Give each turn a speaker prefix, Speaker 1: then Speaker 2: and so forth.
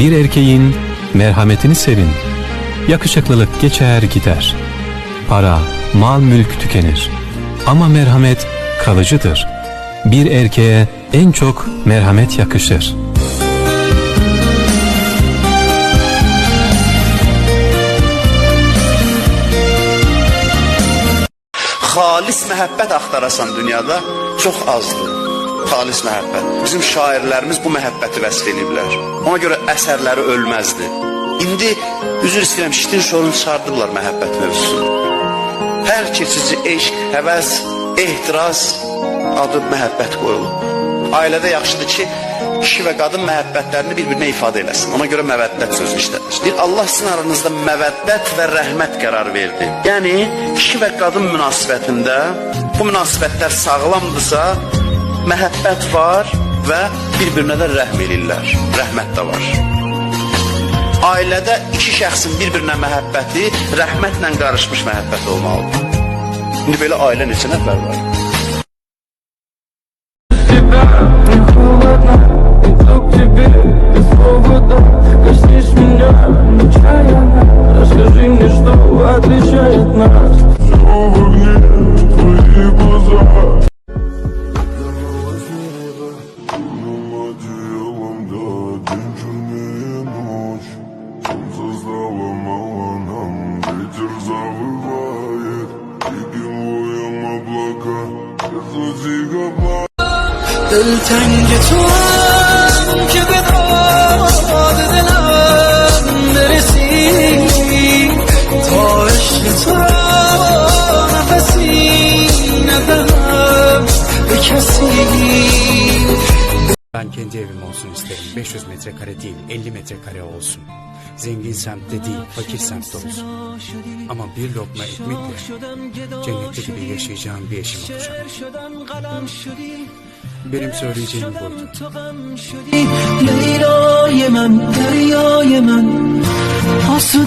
Speaker 1: Bir erkeğin merhametini sevin. Yakışıklılık geçer gider. Para, mal mülk tükenir. Ama merhamet kalıcıdır. Bir erkeğe en çok merhamet yakışır.
Speaker 2: xalis məhəbbət axtarasan dünyada çox azdır. Xalis məhəbbət. Bizim şairlərimiz bu məhəbbəti vəsf ediblər. Ona görə əsərləri ölməzdi. İndi üzr istəyirəm, şitin şorun çıxardıblar məhəbbət mövzusunu. Hər keçici eşq, həvəs, ehtiras adı məhəbbət qoyulub. Ailədə yaxşıdır ki, kişi və qadın məhəbbətlərini bir-birinə ifadə eləsin. Ona görə məvəddət sözü işlədir. Deyir, Allah sizin aranızda məvəddət və rəhmət qərar verdi. Yəni, kişi və qadın münasibətində bu münasibətlər sağlamdırsa, məhəbbət var və bir-birinə də rəhm elirlər. Rəhmət də var. Ailədə iki şəxsin bir-birinə məhəbbəti rəhmətlə qarışmış məhəbbət olmalıdır. İndi belə ailə neçə nəfər var?
Speaker 3: دلتنگ تو هم که به داد دلم برسی تا عشق تو را نفسی ندهم به کسی
Speaker 4: Ben kendi evim olsun isterim. 500 metrekare değil, 50 metrekare olsun. Zengin semtte değil, fakir semtte olsun. Ama bir lokma ekmekle cennette gibi yaşayacağım bir eşim olacak. Benim söyleyeceğim buydu.
Speaker 3: Leyla yemem, derya yemem. Asıl.